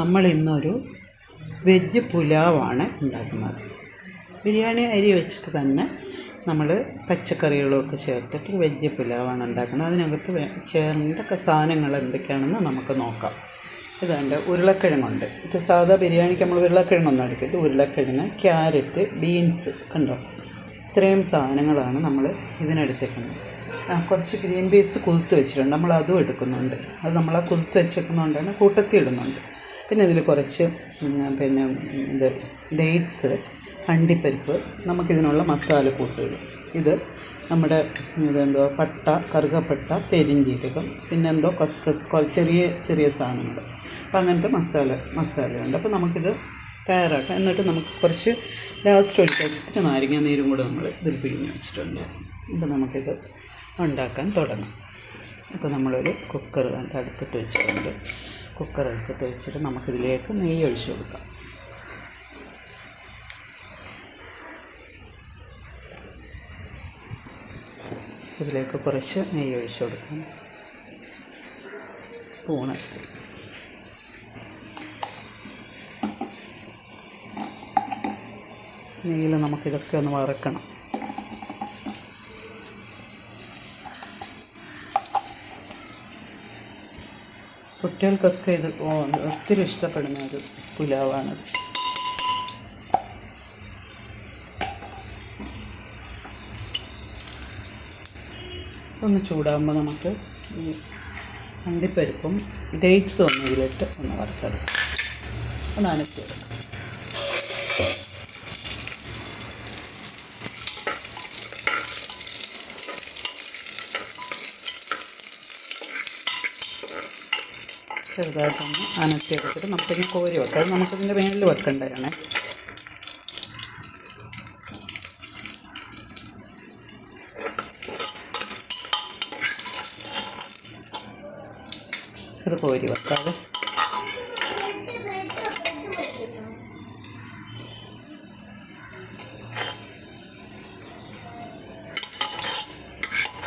നമ്മൾ ഇന്നൊരു വെജ് പുലാവാണ് ഉണ്ടാക്കുന്നത്. ബിരിയാണി അരി വെച്ചിട്ട് തന്നെ നമ്മൾ പച്ചക്കറികളൊക്കെ ചേർത്തിട്ട് വെജ് പുലാവാണ് ഉണ്ടാക്കുന്നത്. അതിനകത്ത് ചേർന്ന സാധനങ്ങൾ എന്തൊക്കെയാണെന്ന് നമുക്ക് നോക്കാം. ഇതുണ്ട് ഉരുളക്കിഴങ്ങുണ്ട്. ഇത് സാധാ ബിരിയാണിക്ക് നമ്മൾ ഉരുളക്കിഴങ്ങൊന്നും എടുക്കരുത് ഉരുളക്കിഴങ്ങ് ക്യാരറ്റ് ബീൻസ് കണ്ടോ? ഇത്രയും സാധനങ്ങളാണ് നമ്മൾ ഇതിനെടുത്തേക്കുന്നത് കുറച്ച് ഗ്രീൻ പീസ് കുതിർത്ത് വെച്ചിട്ടുണ്ട്. നമ്മൾ അതും എടുക്കുന്നുണ്ട്. അത് നമ്മൾ ആ കുതിർത്ത് വെച്ചേക്കുന്നതുകൊണ്ടാണ് കൂട്ടത്തിൽ ഇടുന്നുണ്ട്. പിന്നെ ഇതിൽ കുറച്ച് പിന്നെ ഇത് ഡേറ്റ്സ് അണ്ടിപ്പരിപ്പ് നമുക്കിതിനുള്ള മസാല കൂട്ടുകൾ ഇത് നമ്മുടെ ഇതെന്തോ പട്ട കറുകപ്പട്ട പെരിഞ്ചീരകം പിന്നെന്തോ കസ്കസ് ചെറിയ ചെറിയ സാധനങ്ങൾ. അപ്പം അങ്ങനത്തെ മസാല മസാലയുണ്ട്. അപ്പോൾ നമുക്കിത് തയ്യാറാക്കാം. എന്നിട്ട് നമുക്ക് കുറച്ച് ലാസ്റ്റ് ഒഴിച്ച് ഇത്തിരി നാരങ്ങ നീരും കൂടെ നമ്മൾ ഇതിൽ പിഴിഞ്ഞ് വെച്ചിട്ടുണ്ട്. അപ്പോൾ നമുക്കിത് ഉണ്ടാക്കാൻ തുടങ്ങും. അപ്പോൾ നമ്മളൊരു കുക്കർ അടുപ്പത്ത് വെച്ചിട്ടുണ്ട്. കുക്കർ അടുപ്പത്ത് വെച്ചിട്ട് നമുക്കിതിലേക്ക് നെയ്യ് ഒഴിച്ചു കൊടുക്കാം. ഇതിലേക്ക് കുറച്ച് നെയ്യ് ഒഴിച്ചു കൊടുക്കാം. സ്പൂണ്. നെയ്യിൽ നമുക്കിതൊക്കെ ഒന്ന് വറക്കണം. കുട്ടികൾക്കൊക്കെ ഇത് ഒത്തിരി ഇഷ്ടപ്പെടുന്ന ഒരു പുലാവാണത്. ഒന്ന് ചൂടാകുമ്പോൾ നമുക്ക് ഈ അണ്ടിപ്പരിപ്പും ഡേറ്റ്സും ഒന്ന് ഇതിലിട്ട് ഒന്ന് വറുത്തെടുക്കാം. ഒന്ന് അനച്ചെടുക്കാം ചെറുതായിട്ടൊന്ന് അനച്ചെടുത്തിട്ട് നമുക്കിനി കോരി വെക്കാം. നമുക്കിതിന്റെ മേളിൽ വെക്കേണ്ടതാണ്. ഇത് കോരി വെക്കാതെ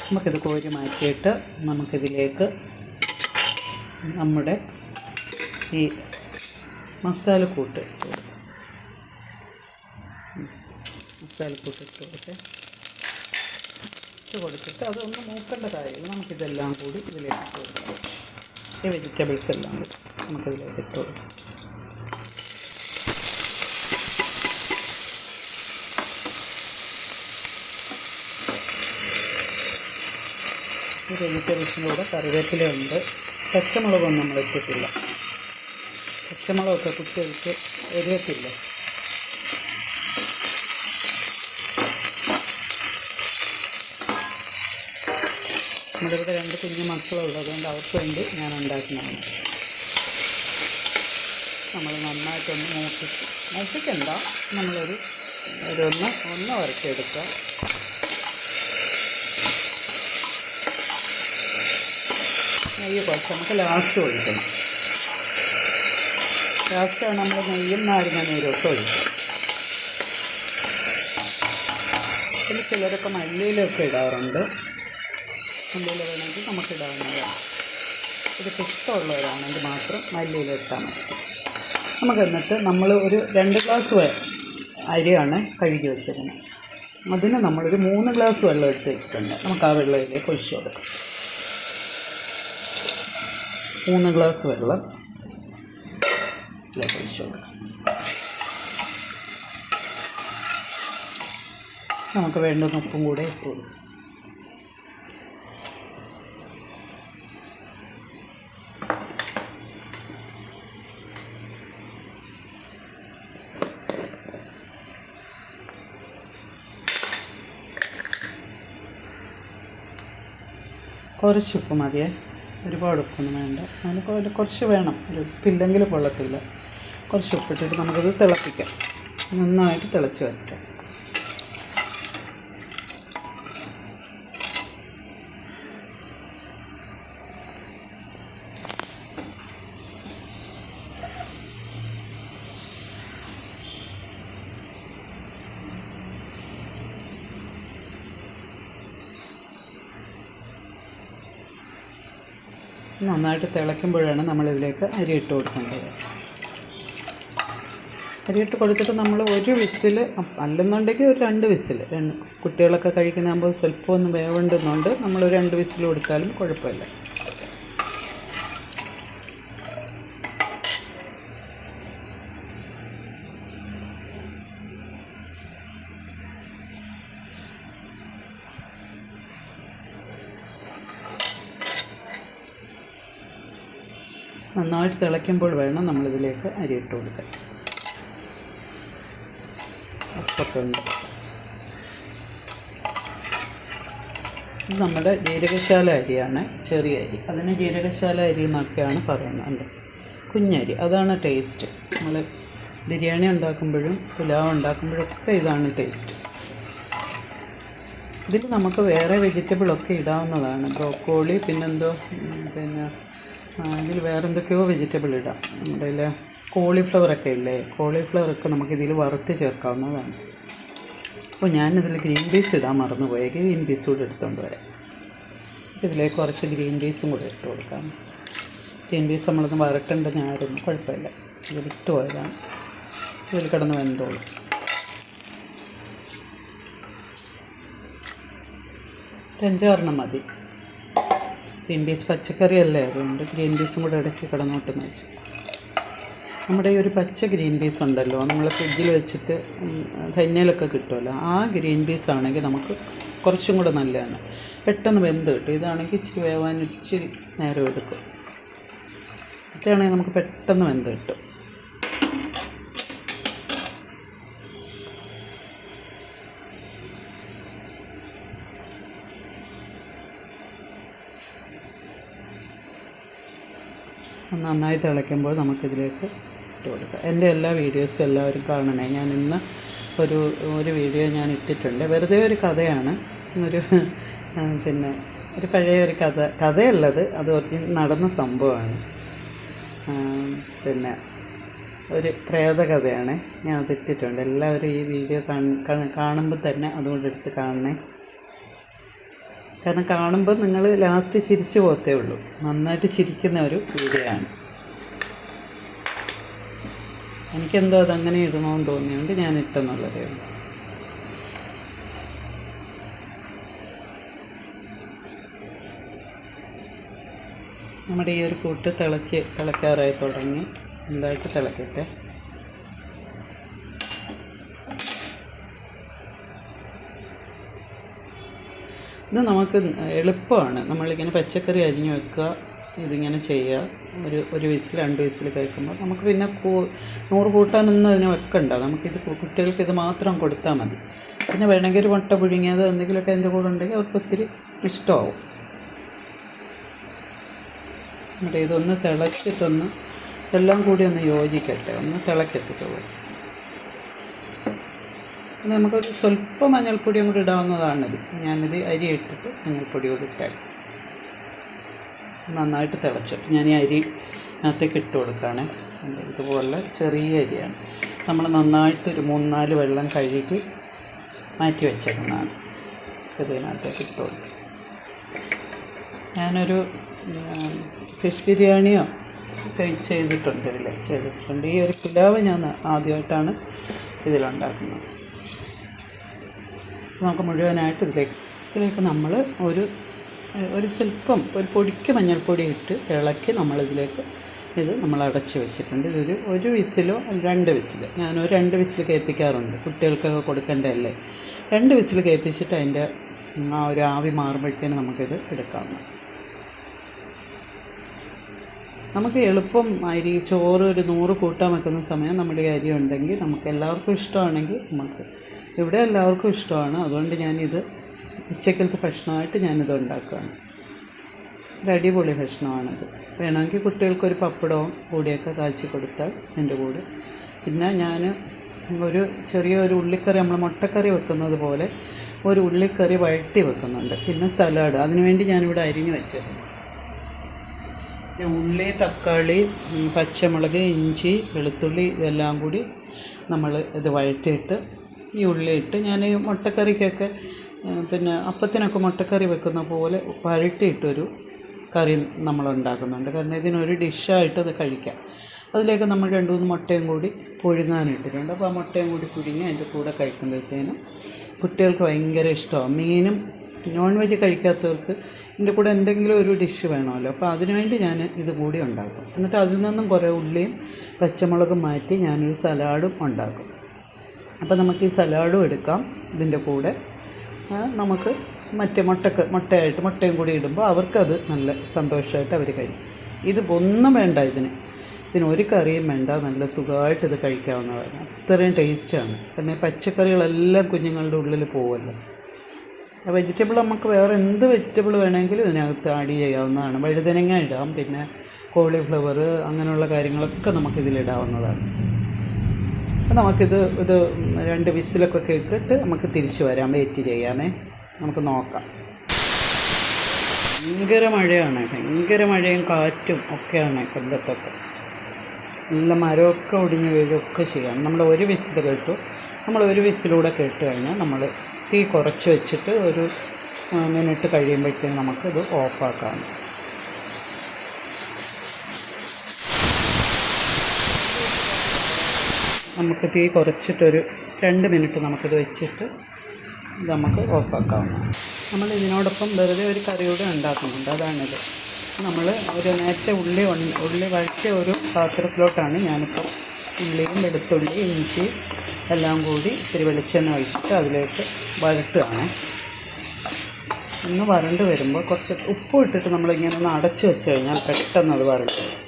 നമുക്കിത് കോരി മാറ്റിയിട്ട് നമുക്കിതിലേക്ക് നമ്മുടെ ഈ മസാലക്കൂട്ട് മസാലക്കൂട്ട് ഇട്ട് കൊടുക്കട്ടെ ഇട്ട് കൊടുത്തിട്ട് അതൊന്ന് മൂക്കേണ്ട കാര്യമില്ല. നമുക്കിതെല്ലാം കൂടി ഇതിലേക്ക് ഇട്ട് കൊടുക്കാം. ഈ വെജിറ്റബിൾസ് എല്ലാം കൂടി നമുക്കിതിലേക്ക് ഇട്ട് കൊടുക്കാം. ഈ വെജിറ്റബിൾസിന്റെ കൂടെ കറിവേപ്പിലയുണ്ട്. പച്ചമുളകൊന്നും നമ്മൾ ഇട്ടിട്ടില്ല. പച്ചമുളകൊക്കെ കുട്ടികൾക്ക് നമ്മുടെ നമ്മളിവിടെ രണ്ട് കുഞ്ഞു മക്കളുള്ളത്. അതുകൊണ്ട് അവർക്ക് വേണ്ടി ഞാൻ ഉണ്ടാക്കുന്നതാണ്. നമ്മൾ നന്നായിട്ടൊന്ന് മൂപ്പി മൂപ്പിക്കണ്ട നമ്മളൊരു ഒരു ഒന്ന് ഒന്ന് വരച്ചെടുക്കുക നെയ്യ് കുറച്ച് നമുക്ക് ലാസ്റ്റ് ഒഴിക്കണം. ലാസ്റ്റാണ് നമ്മൾ നെയ്യും നാരങ്ങ നീരൊക്കെ ഒഴിക്കുക. പിന്നെ ചിലരൊക്കെ മല്ലിയിലൊക്കെ ഇടാറുണ്ട്. മല്ലിയില വേണമെങ്കിൽ നമുക്ക് ഇടാവുന്നതാണ്. ഇതൊക്കെ ഇഷ്ടമുള്ളവരാണെങ്കിൽ മാത്രം മല്ലിയില ഇട്ടാൽ മതി. നമുക്ക് എന്നിട്ട് നമ്മൾ ഒരു രണ്ട് ഗ്ലാസ് അരിയാണ് കഴുകി വെച്ചിരുന്നത്. അതിന് നമ്മളൊരു മൂന്ന് ഗ്ലാസ് വെള്ളം എടുത്ത് വെച്ചിട്ടുണ്ട്. നമുക്ക് ആ വെള്ളത്തിലേക്ക് ഒഴിച്ചു കൊടുക്കാം. മൂന്ന് ഗ്ലാസ് വെള്ളം ഇതിലേക്ക് ഒഴിച്ചു കൊടുക്കാം നമുക്ക് വേണ്ടുന്ന ഉപ്പും കൂടെ ഇട്ടു. കൊടുക്കാം കുറച്ച് ഉപ്പ് മതിയേ. ഒരുപാട് ഉപ്പൊന്നും വേണ്ട. നമുക്ക് കുറച്ച് വേണം. ഒരു ഉപ്പില്ലെങ്കിൽ കൊള്ളത്തില്ല. കുറച്ച് ഉപ്പിട്ടിട്ട് നമുക്കത് തിളപ്പിക്കാം. നന്നായിട്ട് തിളച്ച് വരട്ടെ. നന്നായിട്ട് തിളയ്ക്കുമ്പോഴാണ് നമ്മളിതിലേക്ക് അരി ഇട്ട് കൊടുക്കേണ്ടത്. അരിയിട്ട് കൊടുത്തിട്ട് നമ്മൾ ഒരു വിസിൽ അല്ലെന്നുണ്ടെങ്കിൽ ഒരു രണ്ട് വിസിൽ രണ്ട് കുട്ടികളൊക്കെ കഴിക്കുന്നതാകുമ്പോൾ സ്വല്പം ഒന്ന് വേവുണ്ടെന്നുണ്ട്. നമ്മൾ ഒരു രണ്ട് വിസിൽ കൊടുത്താലും കുഴപ്പമില്ല. നന്നായിട്ട് തിളയ്ക്കുമ്പോൾ വേണം നമ്മളിതിലേക്ക് അരിയിട്ട് കൊടുക്കാൻ. ഇത് നമ്മുടെ ജീരകശാല അരിയാണ് ചെറിയ അരി. അതിന് ജീരകശാല അരി എന്നൊക്കെയാണ് പറയുന്നത് കുഞ്ഞരി. അതാണ് ടേസ്റ്റ്. നമ്മൾ ബിരിയാണി ഉണ്ടാക്കുമ്പോഴും പുലാവ് ഉണ്ടാക്കുമ്പോഴൊക്കെ ഇതാണ് ടേസ്റ്റ്. ഇതിൽ നമുക്ക് വേറെ വെജിറ്റബിളൊക്കെ ഇടാവുന്നതാണ്. ബ്രോക്കോളി പിന്നെന്തോ പിന്നെ ഇതിൽ വേറെ എന്തൊക്കെയോ വെജിറ്റബിൾ ഇടാം. നമ്മുടെ കോളിഫ്ലവറൊക്കെ ഇല്ലേ? കോളിഫ്ലവറൊക്കെ നമുക്ക് ഇതിൽ വറുത്ത് ചേർക്കാവുന്നതാണ്. അപ്പോൾ ഞാനിതിൽ ഗ്രീൻ പീസ് ഇടാൻ മറന്നുപോയാൽ ഗ്രീൻ പീസ് കൂടെ എടുത്തുകൊണ്ട് വരാം. ഇതിലേക്ക് കുറച്ച് ഗ്രീൻ പീസും കൂടെ ഇട്ട് കൊടുക്കാം. ഗ്രീൻ പീസ് നമ്മളൊന്ന് വരട്ടേണ്ടതായിരുന്നു കുഴപ്പമില്ല. ഇതിൽ ഇട്ട് പോയതാണ്. ഇതിൽ കിടന്ന് വെന്തോളും. ഒരു അഞ്ചാറെണ്ണം മതി. ഗ്രീൻ പീസ് പച്ചക്കറിയല്ലേ അതുകൊണ്ട് ഗ്രീൻ പീസും കൂടെ ഇടയ്ക്ക് കിടന്നോട്ടെന്ന് വെച്ചു നമ്മുടെ ഈ ഒരു പച്ച ഗ്രീൻ പീസ് ഉണ്ടല്ലോ നമ്മൾ ഫ്രിഡ്ജിൽ വെച്ചിട്ട് ധന്യയിലൊക്കെ കിട്ടുമല്ലോ ആ ഗ്രീൻ പീസ് ആണെങ്കിൽ നമുക്ക് കുറച്ചും കൂടെ നല്ലതാണ്. പെട്ടെന്ന് വെന്ത് കിട്ടും. ഇതാണെങ്കിൽ ഇച്ചിരി വേവാൻ ഇച്ചിരി നേരം എടുക്കും. ഇതാണെങ്കിൽ നമുക്ക് പെട്ടെന്ന് വെന്ത് കിട്ടും. നന്നായി തിളയ്ക്കുമ്പോൾ നമുക്കിതിലേക്ക് ഇട്ട് കൊടുക്കുക. എന്റെ എല്ലാ വീഡിയോസും എല്ലാവരും കാണണേ. ഞാൻ ഇന്ന് ഒരു ഒരു വീഡിയോ ഞാൻ ഇട്ടിട്ടുണ്ട്. വെറുതെ ഒരു കഥയാണ്. ഒരു പിന്നെ ഒരു പഴയ ഒരു കഥ കഥയല്ലത്. അത് നടന്ന സംഭവമാണ്. പിന്നെ ഒരു പ്രേതകഥയാണ് ഞാൻ അത് ഇട്ടിട്ടുണ്ട്. എല്ലാവരും ഈ വീഡിയോ കാണുമ്പോൾ തന്നെ അതുകൊണ്ട് എടുത്ത് കാണണേ. കാരണം കാണുമ്പോൾ നിങ്ങൾ ലാസ്റ്റ് ചിരിച്ചു പോകത്തേ ഉള്ളൂ. നന്നായിട്ട് ചിരിക്കുന്ന ഒരു വീഡിയോ ആണ്. എനിക്കെന്തോ അതങ്ങനെ ഇടണമെന്ന് തോന്നിയുകൊണ്ട് ഞാൻ ഇട്ടെന്നുള്ളതേ നമ്മുടെ ഈ ഒരു കൂട്ട് തിളച്ച് തിളയ്ക്കാറായി തുടങ്ങി. എന്തായിട്ട് തിളക്കട്ടെ? ഇത് നമുക്ക് എളുപ്പമാണ്. നമ്മളിങ്ങനെ പച്ചക്കറി അരിഞ്ഞു വെക്കുക. ഇതിങ്ങനെ ചെയ്യുക ഒരു ഒരു വിസിൽ രണ്ട് വിസിൽ കഴിക്കുമ്പോൾ നമുക്ക് പിന്നെ കൂ- നൂറ് കൂട്ടാനൊന്നും അതിന് വെക്കണ്ട. നമുക്കിത് കുട്ടികൾക്ക് ഇത് മാത്രം കൊടുത്താൽ മതി. പിന്നെ വേണമെങ്കിൽ ഒരു മുട്ട പുഴുങ്ങിയത് എന്തെങ്കിലുമൊക്കെ അതിന്റെ കൂടെ ഉണ്ടെങ്കിൽ അവർക്ക് ഒത്തിരി ഇഷ്ടമാവും. എന്നിട്ട് ഇതൊന്ന് തിളച്ചിട്ടൊന്ന് എല്ലാം കൂടി ഒന്ന് യോജിക്കട്ടെ. ഒന്ന് തിളക്കത്തിട്ടുള്ളൂ. നമുക്ക് സ്വല്പം മഞ്ഞൾപ്പൊടിയും കൂടി ഇടാവുന്നതാണിത്. ഞാനിത് അരി ഇട്ടിട്ട് മഞ്ഞൾപ്പൊടി കൂടി ഇട്ടാൽ നന്നായിട്ട് തിളച്ചു. ഞാൻ ഈ അരി അകത്തേക്ക് ഇട്ട് കൊടുക്കുകയാണ്. കണ്ടോ, ഇതുപോലെ ചെറിയ അരിയാണ്. നമ്മൾ നന്നായിട്ട് ഒരു മൂന്നാൽ വെള്ളം കഴുകി മാറ്റി വെച്ചേക്കുന്നതാണ്. ഇതിനകത്തേക്ക് ഇട്ട് കൊടുക്കും ഞാനൊരു ഫിഷ് ബിരിയാണിയോ ചെയ്തിട്ടുണ്ട് ഇതിൽ ചെയ്തിട്ടുണ്ട്. ഈ ഒരു പുലാവ് ഞാൻ ആദ്യമായിട്ടാണ് ഇതിലുണ്ടാക്കുന്നത്. നമുക്ക് മുഴുവനായിട്ട് ഇതിലേക്ക് ഇതിലേക്ക് നമ്മൾ ഒരു ഒരു സ്വല്പം ഒരു പൊടിക്ക് മഞ്ഞൾപ്പൊടി ഇട്ട് ഇളക്കി നമ്മളിതിലേക്ക് ഇത് നമ്മൾ അടച്ച് വെച്ചിട്ടുണ്ട്. ഇതൊരു ഒരു വിസിലോ രണ്ട് വിസിലോ. ഞാനൊരു രണ്ട് വിസിൽ കേൾപ്പിക്കാറുണ്ട്. കുട്ടികൾക്കൊക്കെ കൊടുക്കേണ്ടതല്ലേ? രണ്ട് വിസിൽ കേൾപ്പിച്ചിട്ട് അതിന്റെ ആ ഒരു ആവി മാറുമ്പോഴത്തേന് നമുക്കിത് എടുക്കാം. നമുക്ക് എളുപ്പം അരി ചോറ് ഒരു നൂറ് കൂട്ടാൻ വെക്കുന്ന സമയം നമ്മുടെ അരി ഉണ്ടെങ്കിൽ നമുക്ക് എല്ലാവർക്കും ഇഷ്ടമാണെങ്കിൽ നമുക്ക് ഇവിടെ എല്ലാവർക്കും ഇഷ്ടമാണ്. അതുകൊണ്ട് ഞാനിത് ഉച്ചക്കലത്തെ ഭക്ഷണമായിട്ട് ഞാനിത് ഉണ്ടാക്കുകയാണ്. ഒരു അടിപൊളി ഭക്ഷണമാണത്. വേണമെങ്കിൽ കുട്ടികൾക്കൊരു പപ്പടവും കൂടിയൊക്കെ കാച്ചി കൊടുത്താൽ എന്റെ കൂടെ. പിന്നെ ഞാൻ ഒരു ചെറിയ ഒരു ഉള്ളിക്കറി നമ്മൾ മുട്ടക്കറി വെക്കുന്നത് പോലെ ഒരു ഉള്ളിക്കറി വഴട്ടി വെക്കുന്നുണ്ട്. പിന്നെ സലാഡ്. അതിനുവേണ്ടി ഞാനിവിടെ അരിഞ്ഞു വെച്ചിരുന്നു ഉള്ളി തക്കാളി പച്ചമുളക് ഇഞ്ചി വെളുത്തുള്ളി ഇതെല്ലാം കൂടി നമ്മൾ ഇത് വഴറ്റിയിട്ട് ഈ ഉള്ളിയിട്ട് ഞാൻ ഈ മുട്ടക്കറിക്കൊക്കെ പിന്നെ അപ്പത്തിനൊക്കെ മുട്ടക്കറി വെക്കുന്ന പോലെ വഴറ്റിയിട്ടൊരു കറി നമ്മൾ ഉണ്ടാക്കുന്നുണ്ട് കാരണം ഇതിനൊരു ഡിഷായിട്ട് അത് കഴിക്കാം. അതിലേക്ക് നമ്മൾ രണ്ട് മൂന്ന് മുട്ടയും കൂടി പുഴുങ്ങാനിട്ടിട്ടുണ്ട് അപ്പോൾ ആ മുട്ടയും കൂടി പുഴുങ്ങി അതിന്റെ കൂടെ കഴിക്കുമ്പോഴത്തേനും കുട്ടികൾക്ക് ഭയങ്കര ഇഷ്ടമാണ് മീനും നോൺ വെജ് കഴിക്കാത്തവർക്ക് ഇതിന്റെ കൂടെ എന്തെങ്കിലും ഒരു ഡിഷ് വേണമല്ലോ. അപ്പോൾ അതിനുവേണ്ടി ഞാൻ ഇത് കൂടി ഉണ്ടാക്കും. എന്നിട്ട് അതിൽ നിന്നും കുറേ ഉള്ളിയും പച്ചമുളകും മാറ്റി ഞാനൊരു സലാഡും ഉണ്ടാക്കും. അപ്പോൾ നമുക്ക് ഈ സലാഡും എടുക്കാം. ഇതിന്റെ കൂടെ നമുക്ക് മറ്റേ മുട്ടക്ക് മുട്ടയായിട്ട് മുട്ടയും കൂടി ഇടുമ്പോൾ അവർക്കത് നല്ല സന്തോഷമായിട്ട് അവർ കഴിക്കും. ഇത് ഒന്നും വേണ്ട ഇതിന്. ഇതിന് ഒരു കറിയും വേണ്ട നല്ല സുഖമായിട്ട് ഇത് കഴിക്കാവുന്നതാണ്. അത്രയും ടേസ്റ്റാണ്. പിന്നെ പച്ചക്കറികളെല്ലാം കുഞ്ഞുങ്ങളുടെ ഉള്ളിൽ പോകുമല്ലോ വെജിറ്റബിൾ നമുക്ക് വേറെ എന്ത് വെജിറ്റബിൾ വേണമെങ്കിലും ഇതിനകത്ത് ആഡ് ചെയ്യാവുന്നതാണ്. വഴുതനങ്ങ ഇടാം പിന്നെ കോളിഫ്ലവർ അങ്ങനെയുള്ള കാര്യങ്ങളൊക്കെ നമുക്കിതിലിടാവുന്നതാണ് അപ്പോൾ നമുക്കിത് ഇത് രണ്ട് വിസിലൊക്കെ കേട്ടിട്ട് നമുക്ക് തിരിച്ചു വരാം. വെയിറ്റ് ചെയ്യാമേ. നമുക്ക് നോക്കാം. ഭയങ്കര മഴയാണ്. ഭയങ്കര മഴയും കാറ്റും ഒക്കെയാണ് കൊല്ലത്തൊക്കെ. നല്ല മരമൊക്കെ ഒടിഞ്ഞ് വീഴുകയൊക്കെ ചെയ്യാം. നമ്മൾ ഒരു വിസിൽ കേട്ടു. നമ്മൾ ഒരു വിസിലൂടെ കേട്ട് കഴിഞ്ഞാൽ നമ്മൾ തീ കുറച്ച് വെച്ചിട്ട് ഒരു മിനിറ്റ് കഴിയുമ്പോഴത്തേക്കും നമുക്കിത് ഓഫാക്കാം നമുക്ക് തീ കുറച്ചിട്ടൊരു രണ്ട് മിനിറ്റ് നമുക്കിത് വെച്ചിട്ട് ഇത് നമുക്ക് ഓഫാക്കാവുന്നതാണ് നമ്മൾ ഇതിനോടൊപ്പം വെറുതെ ഒരു കറിയൂടെ ഉണ്ടാക്കുന്നുണ്ട്. അതാണിത്. നമ്മൾ ഒരു നേരത്തെ ഉള്ളി ഉള്ളി വഴറ്റിയ ഒരു പാത്രത്തിലോട്ടാണ് ഞാനിപ്പോൾ ഉള്ളിയും വെളുത്തുള്ളി ഇഞ്ചി എല്ലാം കൂടി ഇച്ചിരി വെളിച്ചെണ്ണ ഒഴിച്ചിട്ട് അതിലേക്ക് വഴട്ടുകയാണ് ഒന്ന് വരണ്ട് വരുമ്പോൾ കുറച്ച് ഉപ്പ് ഇട്ടിട്ട് നമ്മളിങ്ങനെ ഒന്ന് അടച്ച് വെച്ച് കഴിഞ്ഞാൽ പെട്ടെന്ന് അത് വരണ്ട് വരും.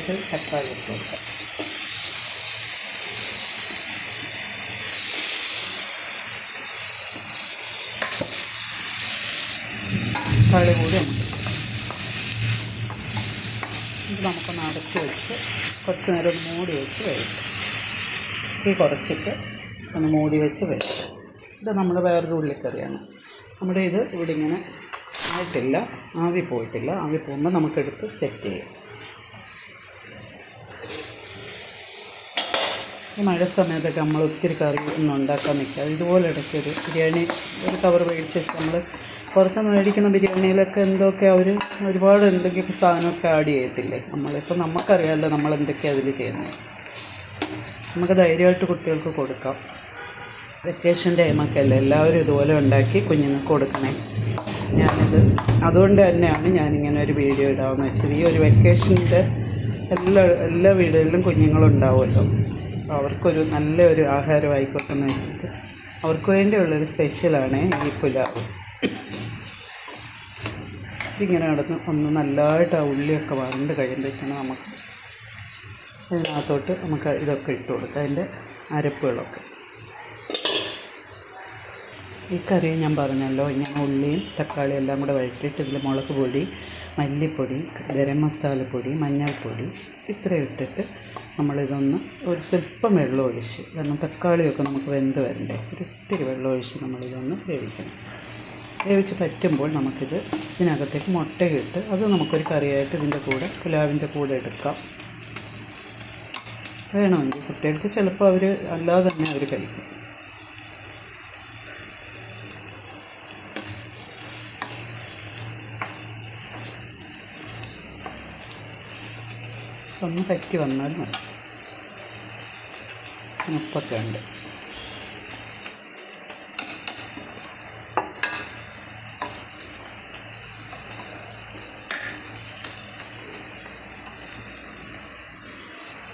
നമുക്കിതിലേക്ക് തക്കാളി ഇട്ട് കൊടുക്കാം തക്കാളി കൂടി ഉണ്ട്. ഇത് നമുക്കൊന്ന് അടച്ച് വെച്ച് കുറച്ച് നേരം മൂടി വെച്ച് വരും ഈ കുറച്ചിട്ട് ഒന്ന് മൂടി വെച്ച് വരും ഇത് നമ്മുടെ വേറൊരു ഉള്ളിക്കറിയാണ്. നമ്മുടെ ഇത് ഇവിടെ ഇങ്ങനെ ആയിട്ടില്ല ആവി പോയിട്ടില്ല. ആവി പോകുമ്പോൾ നമുക്കെടുത്ത് സെറ്റ് ചെയ്യാം. ഈ മഴ സമയത്തൊക്കെ നമ്മൾ ഒത്തിരി കറി ഒന്നും ഉണ്ടാക്കാൻ നിൽക്കുക ഇതുപോലെ ഇടയ്ക്കൊരു ബിരിയാണി ഒരു കവർ മേടിച്ചിട്ട് നമ്മൾ പുറത്തുനിന്ന് മേടിക്കുന്ന ബിരിയാണിയിലൊക്കെ എന്തൊക്കെ അവർ ഒരുപാട് എന്തെങ്കിലും സാധനമൊക്കെ ആഡ് ചെയ്യത്തില്ലേ? നമ്മളിപ്പോൾ നമുക്കറിയാമല്ലോ നമ്മൾ എന്തൊക്കെയാണ് അതിൽ ചെയ്യുന്നത്. നമുക്ക് ധൈര്യമായിട്ട് കുട്ടികൾക്ക് കൊടുക്കാം. വെക്കേഷൻ ടൈമൊക്കെ അല്ലേ? എല്ലാവരും ഇതുപോലെ ഉണ്ടാക്കി കുഞ്ഞുങ്ങൾക്ക് കൊടുക്കണേ. ഞാനിത് അതുകൊണ്ട് തന്നെയാണ് ഞാനിങ്ങനെ ഒരു വീഡിയോ ഇടാമെന്ന് വെച്ചത് ഈ ഒരു വെക്കേഷന്റെ എല്ലാ എല്ലാ വീടുകളിലും കുഞ്ഞുങ്ങളുണ്ടാവുമല്ലോ. അവർക്കൊരു നല്ലൊരു ആഹാരമായിക്കോട്ടെ എന്ന് വെച്ചിട്ട് അവർക്ക് വേണ്ടിയുള്ളൊരു സ്പെഷ്യലാണ് ഈ പുലാവ്. ഇതിങ്ങനെ നടന്ന് ഒന്ന് നല്ലതായിട്ട് ആ ഉള്ളിയൊക്കെ വരണ്ട് കഴിയുമ്പോഴേക്കാണ് നമുക്ക് അതിനകത്തോട്ട് നമുക്ക് ഇതൊക്കെ ഇട്ട് കൊടുക്കാം അതിന്റെ അരപ്പുകളൊക്കെ. ഈ കറി ഞാൻ പറഞ്ഞല്ലോ ഞാൻ ഉള്ളിയും തക്കാളിയും എല്ലാം കൂടെ വഴറ്റിയിട്ട് ഇതിൽ മുളക് പൊടി മല്ലിപ്പൊടി ഗരം മസാലപ്പൊടി മഞ്ഞൾപ്പൊടി ഇത്രയും ഇട്ടിട്ട് നമ്മളിതൊന്ന് ഒരു സ്വല്പം വെള്ളം ഒഴിച്ച് കാരണം തക്കാളിയൊക്കെ നമുക്ക് വെന്ത് വരണ്ടേ ഒരു ഇത്തിരി വെള്ളം ഒഴിച്ച് നമ്മളിതൊന്ന് വേവിക്കണം. വേവിച്ച് പറ്റുമ്പോൾ നമുക്കിത് ഇതിനകത്തേക്ക് മുട്ടയിട്ട് അത് നമുക്കൊരു കറിയായിട്ട് ഇതിന്റെ കൂടെ പുലാവിന്റെ കൂടെ എടുക്കാം. വേണമെങ്കിൽ കുട്ടികൾക്ക് ചിലപ്പോൾ അവർ അല്ലാതെ തന്നെ അവർ കഴിക്കും. ഒന്ന് പറ്റി വന്നാൽ മതി.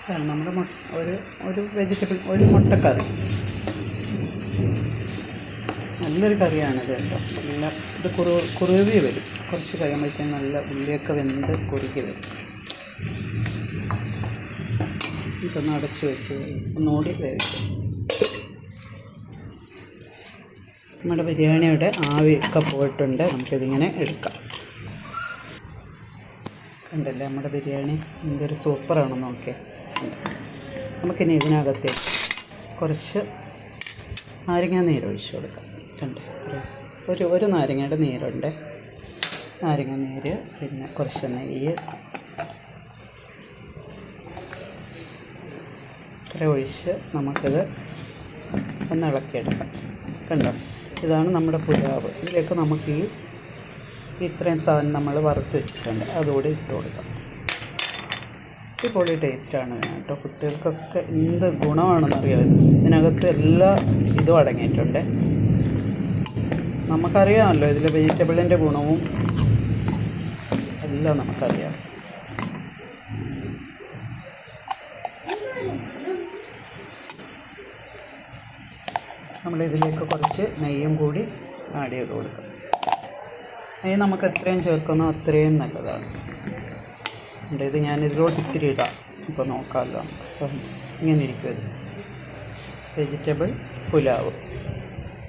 ഇതാണ് നമ്മുടെ മുട്ട ഒരു ഒരു വെജിറ്റബിൾ ഒരു മുട്ടക്കറി. നല്ലൊരു കറിയാണിത് കേട്ടോ. നല്ല ഇത് കുറു കുറുകി വരും. കുറച്ച് കഴിയുമ്പോഴത്തേക്കും നല്ല ഉള്ളിയൊക്കെ വെന്ത് കുറുകി വരും. ഇതൊന്ന് അടച്ച് വെച്ച് ഒന്നുകൂടി വേവിക്കും നമ്മുടെ ബിരിയാണിയുടെ ആവിയൊക്കെ പോയിട്ടുണ്ട്. നമുക്കിതിങ്ങനെ എടുക്കാം. കണ്ടല്ലേ? നമ്മുടെ ബിരിയാണി എന്തൊരു സൂപ്പറാണെന്ന് നോക്കിയാൽ നമുക്കിനി ഇതിനകത്ത് കുറച്ച് നാരങ്ങ നീര് ഒഴിച്ചു കൊടുക്കാം. കണ്ട് ഒരു ഒരു നാരങ്ങയുടെ നീരുണ്ട്. നാരങ്ങ നീര് പിന്നെ കുറച്ച് നെയ്യ് ഇത്ര ഒഴിച്ച് നമുക്കിത് ഒന്ന് ഇളക്കിയെടുക്കാം. കണ്ടോ? ഇതാണ് നമ്മുടെ പുലാവ്. ഇതിലേക്ക് നമുക്ക് ഈ ഇത്രയും സാധനം നമ്മൾ വറുത്ത് വെച്ചിട്ടുണ്ട്. അതുകൂടി ഇട്ട് കൊടുക്കാം. അടിപൊളി ടേസ്റ്റാണ് കേട്ടോ. കുട്ടികൾക്കൊക്കെ എന്ത് ഗുണമാണെന്നറിയാം ഇതിനകത്ത് എല്ലാ ഇതും അടങ്ങിയിട്ടുണ്ട്. നമുക്കറിയാമല്ലോ ഇതിൽ വെജിറ്റബിളിന്റെ ഗുണവും. എല്ലാം നമുക്കറിയാം. നമ്മളിതിലേക്ക് കുറച്ച് നെയ്യും കൂടി ആഡ് ചെയ്ത് കൊടുക്കാം. നെയ്യ് നമുക്ക് എത്രയും ചേർക്കുന്നോ അത്രയും നല്ലതാണ്. ഉണ്ട് ഇത് ഞാൻ ഇത്തിരി ഇടാം. ഇപ്പോൾ നോക്കാമല്ലോ അപ്പം ഇങ്ങനെ ഇരിക്കും വെജിറ്റബിൾ പുലാവ്.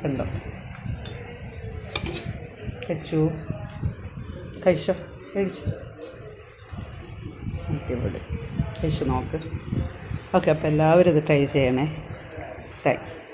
ഉണ്ടോ കഴിച്ചു? കഴിച്ചോ? കഴിച്ചു ഇവിടെ. കഴിച്ചു നോക്ക്. ഓക്കെ അപ്പോൾ എല്ലാവരും ഇത് ട്രൈ ചെയ്യണേ. താങ്ക്സ്